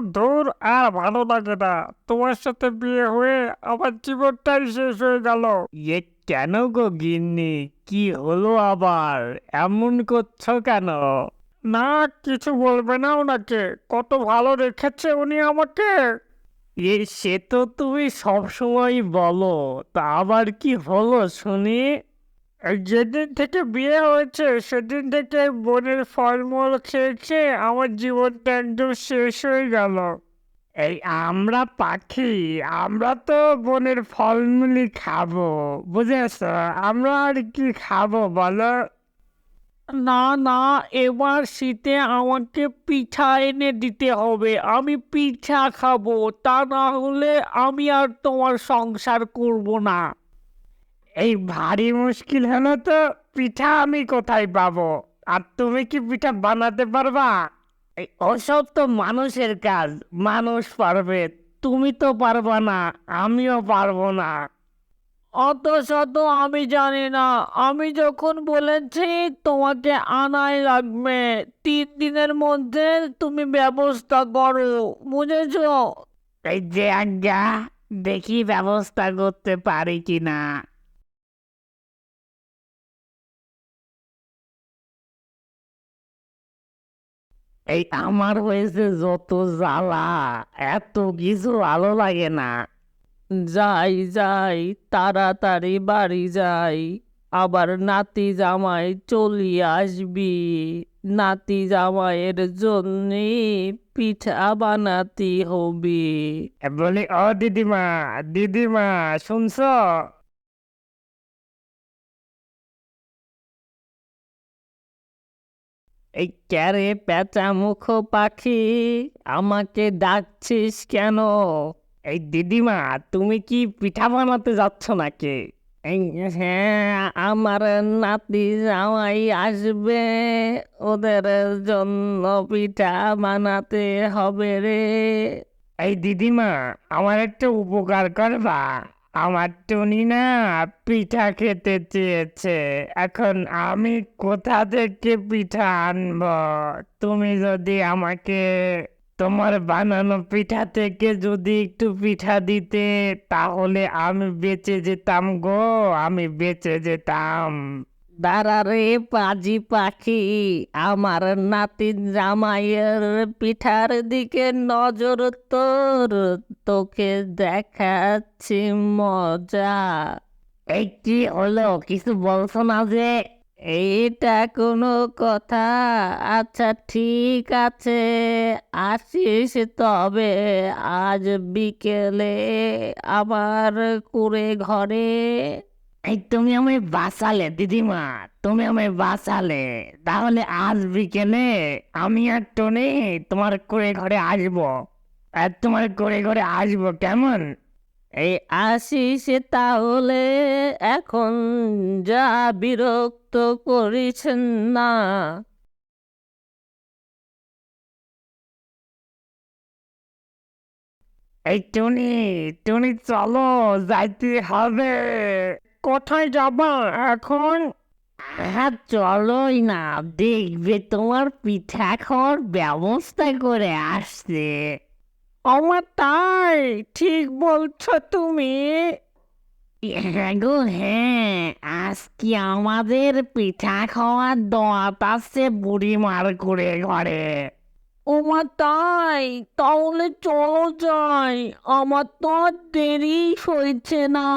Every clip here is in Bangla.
দূর দূর আর ভালো লাগে না। তোমার সাথে বিয়ে হয়ে আমার জীবনটাই শেষ হয়ে গেল। এ কেন গো গিন্নি? কি হলো আবার? এমন করছ কেন? না কিছু বলবে না ওনাকে। কত ভালো রেখেছে উনি আমাকে। এ সে তো তুমি সবসময় বলো। তা আবার কি হলো শুনি? যেদিন থেকে বিয়ে হয়েছে, সেদিন থেকে বনের ফলমূল খেয়েছে, আমার জীবনটা একদম শেষ হয়ে গেল। এই আমরা পাখি, আমরা তো বনের ফলমূলই খাব, বুঝেছ? আমরা আর কি খাব বলো? না না, এবার শীতে আমাকে পিঠা এনে দিতে হবে, আমি পিঠা খাব, তা না হলে আমি আর তোমার সংসার করব না। এই ভারী মুশকিল হলো তো পিঠা আমি কোথায় পাবো? আর তুমি কি পিঠা বানাতে পারবা? এই ওসব তো মানুষের কাজ, মানুষ পারবে। তুমি তো পারবা না, আমিও পারব না। অত শত আমি জানি না, আমি যখন বলেছি তোমাকে আনাই লাগবে, তিন দিনের মধ্যে তুমি ব্যবস্থা করো, বুঝেছ? এই যে আজ্ঞা, দেখি ব্যবস্থা করতে পারি কিনা। এই আমার হয়েছে যত জ্বালা এত কিছু ভালো লাগে না। যাই যাই তাড়াতাড়ি বাড়ি যাই আবার নাতি জামাই চলি আসবি। নাতি জামাইয়ের জন্য পিঠা বানাতি হবি। বলি ও দিদিমা দিদিমা শুনছ? এই ক্যারে পেঁচা মুখ পাখি, আমাকে ডাকছিস কেন? এই দিদিমা, তুমি কি পিঠা বানাতে যাচ্ছ নাকি? হ্যাঁ আমার নাতি জামাই আসবে, ওদের জন্য পিঠা বানাতে হবে রে। এই দিদিমা, আমার একটা উপকার করবা। আমার টুনি না পিঠা খেতে চেয়েছে। এখন আমি কোথা থেকে পিঠা আনব? তুমি যদি আমাকে তোমার বানানো পিঠা থেকে যদি একটু পিঠা দিতে, তাহলে আমি বেঁচে যেতাম গো, আমি বেঁচে যেতাম। দাঁড়া রে পাজি পাখি, আমার নাতি জামাইয়ের পিঠার দিকে নজর তোর, তোকে দেখাচ্ছি মজা। এই কি হলো? কিছু বলছো না যে? এইটা কোনো কথা? আচ্ছা ঠিক আছে, আসিস তবে আজ বিকেলে আবার কুড়ে ঘরে। এই তুমি আমায় বাঁচালে দিদিমা তুমি আমায় বাঁচালে। তাহলে আজ বিকেলে আমি আর টনি তোমার করে ঘরে আসব। আর তোমার করে ঘরে আসব কেমন? এই আসিস তাহলে এখন যা বিরক্ত করিস না। এই টনি টনি চলো যাইতে হবে। কোথায় যাবা? এখন? হ্যাঁ চলোই না। দেখবে তোমার পিঠা খাওয়ার ব্যবস্থা করে আসছে। আমার তাই? ঠিক বলছো তুমি। হ্যাঁ গো হ্যাঁ। আজকে আমাদের পিঠা খাওয়ার দোয়াত আছে বুড়িমার করে ঘরে ওমা তাই? তাহলে চলো যাই। আমার তো আর দেরি হয়েছে না।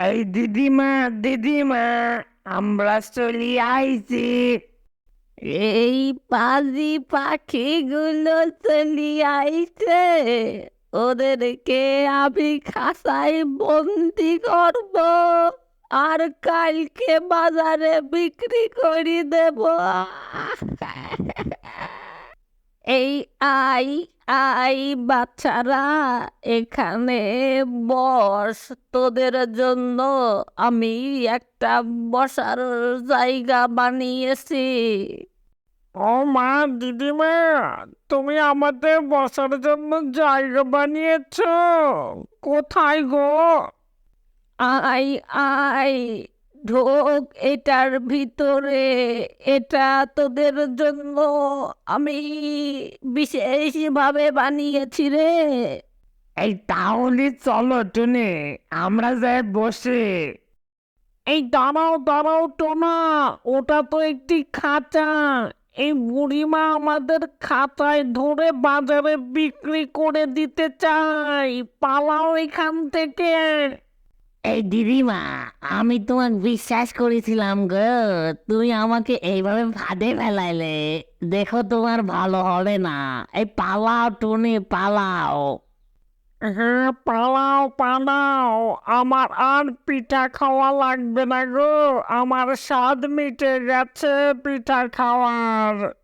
এই দিদিমা দিদিমা, আমরা চলি আইছি। এই পাজি পাখিগুলো চলি আইছে। ওদেরকে আমি খাসায় বন্দি করব। আর কালকে বাজারে বিক্রি করে দেব। এই আই আই বাচ্চারা এখানে বস। তোদের জন্য আমি একটা বসার জায়গা বানিয়েছি। ও মা দিদিমা তুমি আমাদের বসার জন্য জায়গা বানিয়েছ। কোথায় গো? আই আই ঢোক এটার ভিতরে এটা তোদের জন্য আমি বিশেষভাবে বানিয়েছি রে। এই তাহলে চলো টুনি আমরা যাই বসে। এই দাঁড়াও দাঁড়াও টোনা ওটা তো একটি খাঁচা। এই বুড়িমা আমাদের খাতায় ধরে বাজারে বিক্রি করে দিতে চাই পালাও এখান থেকে। এই দিদিমা, আমি তোমাকে বিশ্বাস করেছিলাম গো। তুমি আমাকে এইভাবে ফাঁদে ফেলাইলে, দেখো তোমার ভালো হবে না। এই পালাও টুনি, পালাও। হ্যাঁ পালাও পালাও। আমার আর পিঠা খাওয়া লাগবে না গো। আমার স্বাদ মিটে গেছে পিঠা খাওয়ার।